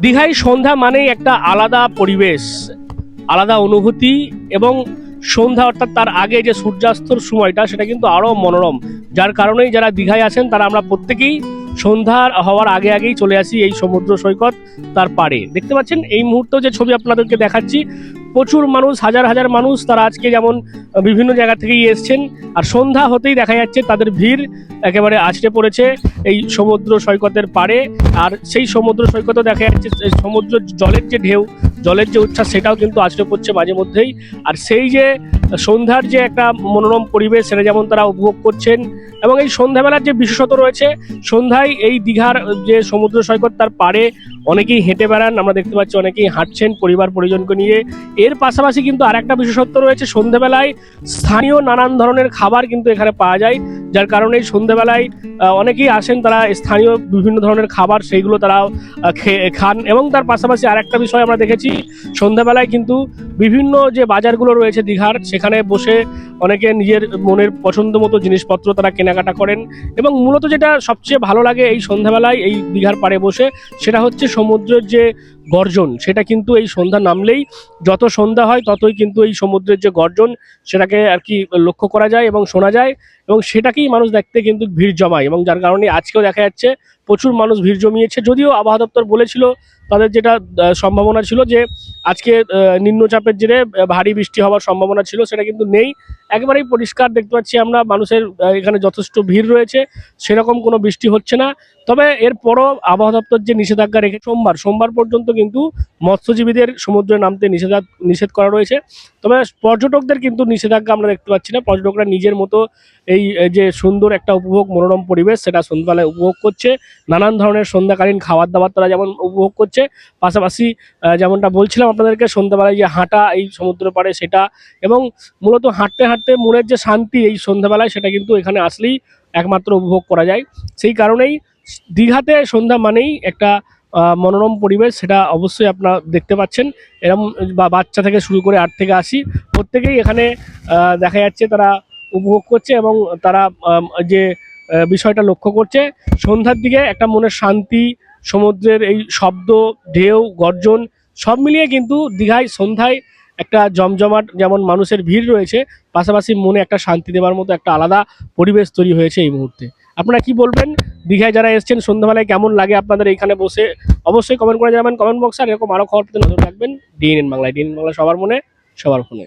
দীঘায় সন্ধ্যা মানেই একটা আলাদা পরিবেশ, আলাদা অনুভূতি এবং সন্ধ্যা অর্থাৎ তার আগে যে সূর্যাস্তর সময়টা সেটা কিন্তু আরও মনোরম। যার কারণেই যারা দীঘায় আছেন তারা আমরা প্রত্যেকেই সন্ধ্যার হওয়ার আগে আগেই চলে আসি এই সমুদ্র সৈকত তার পাড়ে। দেখতে পাচ্ছেন, এই মুহূর্তে যে ছবি আপনাদেরকে দেখাচ্ছি, প্রচুর মানুষ, হাজার হাজার মানুষ তারা আজকে যেমন বিভিন্ন জায়গা থেকেই এসছেন, আর সন্ধ্যা হতেই দেখা যাচ্ছে তাদের ভিড় একেবারে আছড়ে পড়েছে এই সমুদ্র সৈকতের পাড়ে, আর সেই সমুদ্র সৈকতও দেখা যাচ্ছে সমুদ্র জলের যে ঢেউ, জলের যে উচ্ছ্বাস, সেটাও কিন্তু আছড়ে পড়ছে মাঝে মধ্যেই, আর সেই যে সন্ধ্যার যে একটা মনোরম পরিবেশ, সেটা যেমন তারা উপভোগ করছেন, এবং এই সন্ধ্যাবেলার যে বিশেষত রয়েছে, সন্ধ্যায় এই দীঘার যে সমুদ্র সৈকত তার পাড়ে অনেকেই হেঁটে বেড়ান আমরা দেখতে পাচ্ছি অনেকেই হাঁটছেন পরিবার পরিজনকে নিয়ে। এর পাশাপাশি কিন্তু আরেকটা বিশেষত্ব রয়েছে সন্ধ্যাবেলায় স্থানীয় নানান ধরনের খাবার কিন্তু এখানে পাওয়া যায় যার কারণে আহ, অনেকেই আসেন তারা স্থানীয় বিভিন্ন ধরনের খাবার সেইগুলো তারা খান। এবং তার পাশাপাশি আরেকটা বিষয় আমরা দেখেছি সন্ধ্যাবেলায় কিন্তু বিভিন্ন যে বাজারগুলো রয়েছে দীঘার সেখানে বসে অনেকে নিজের মনের পছন্দ মতো জিনিসপত্র তারা কেনাকাটা করেন এবং মূলত যেটা সবচেয়ে ভালো লাগে এই সন্ধ্যাবেলায় এই দীঘার পাড়ে বসে সেটা হচ্ছে সমুদ্রের যে গর্জন, সেটা কিন্তু এই সন্ধ্যা নামলেই যত সন্ধ্যা হয় ততই কিন্তু এই সমুদ্রের যে গর্জন, সেটাকে আর কি লক্ষ্য করা যায় এবং শোনা যায় এবং সেটাকেই মানুষ দেখতে কিন্তু ভিড় জমায় এবং যার কারণে আজকেও দেখা যাচ্ছে প্রচুর মানুষ ভিড় জমিয়েছে। যদিও আবহাওয়া দপ্তর বলেছিল, তাদের যেটা সম্ভাবনা ছিল যে আজকে নিম্নচাপের জেরে ভারী বৃষ্টি হওয়ার সম্ভাবনা ছিল, সেটা কিন্তু নেই। একেবারেই পরিষ্কার দেখতে পাচ্ছি আমরা, মানুষের এখানে যথেষ্ট ভিড় রয়েছে, সেরকম কোনো বৃষ্টি হচ্ছে না। তবে এরপরও আবহাওয়া দপ্তর যে নিষেধাজ্ঞা রেখে সোমবার সোমবার পর্যন্ত কিন্তু মৎস্যজীবীদের সমুদ্রে নামতে নিষেধা নিষেধ করা রয়েছে। তবে পর্যটকদের কিন্তু নিষেধাজ্ঞা আমরা দেখতে পাচ্ছি না। পর্যটকরা নিজের মতো এই যে সুন্দর একটা উপভোগ, মনোরম পরিবেশ সেটা সন্ধ্যাবেলায় উপভোগ করছে। নানান ধরনের সন্ধ্যাকালীন খাবার দাবার তারা যেমন উপভোগ করছে, পাশাপাশি যেমনটা বলছিলাম আপনাদেরকে, সন্ধ্যাবেলায় যে হাঁটা এই সমুদ্র পাড়ে সেটা এবং মূলত হাঁটতে হাঁটতে মনের যে শান্তি এই সন্ধ্যাবেলায় সেটা কিন্তু এখানে আসলেই একমাত্র উপভোগ করা যায়। সেই কারণেই দীঘাতে সন্ধ্যা মানেই একটা মনোরম পরিবেশ, সেটা অবশ্যই আপনারা দেখতে পাচ্ছেন। এরম, বা বাচ্চা থেকে শুরু করে আট থেকে আসি প্রত্যেকেই এখানে দেখা যাচ্ছে তারা উপভোগ করছে এবং তারা যে বিষয়টা লক্ষ্য করছে, সন্ধ্যার দিকে একটা মনের শান্তি, সমুদ্রের এই শব্দ, ঢেউ, গর্জন, সব মিলিয়ে কিন্তু দীঘায়, সন্ধ্যায় একটা জমজমাট যেমন মানুষের ভিড় রয়েছে, পাশাপাশি মনে একটা শান্তি দেওয়ার মতো একটা আলাদা পরিবেশ তৈরি হয়েছে এই মুহূর্তে। আপনারা কি বলবেন? দীঘায় যারা এসছেন, সন্ধ্যাবেলায় কেমন লাগে আপনাদের এখানে বসে, অবশ্যই কমেন্ট করে জানাবেন। কমেন্ট বক্সে আর এরকম আরও খবর পেতে নজর রাখবেন। ডিএনএন বাংলায় ডিএনএন বাংলা সবার মনে, সবার ফোনে।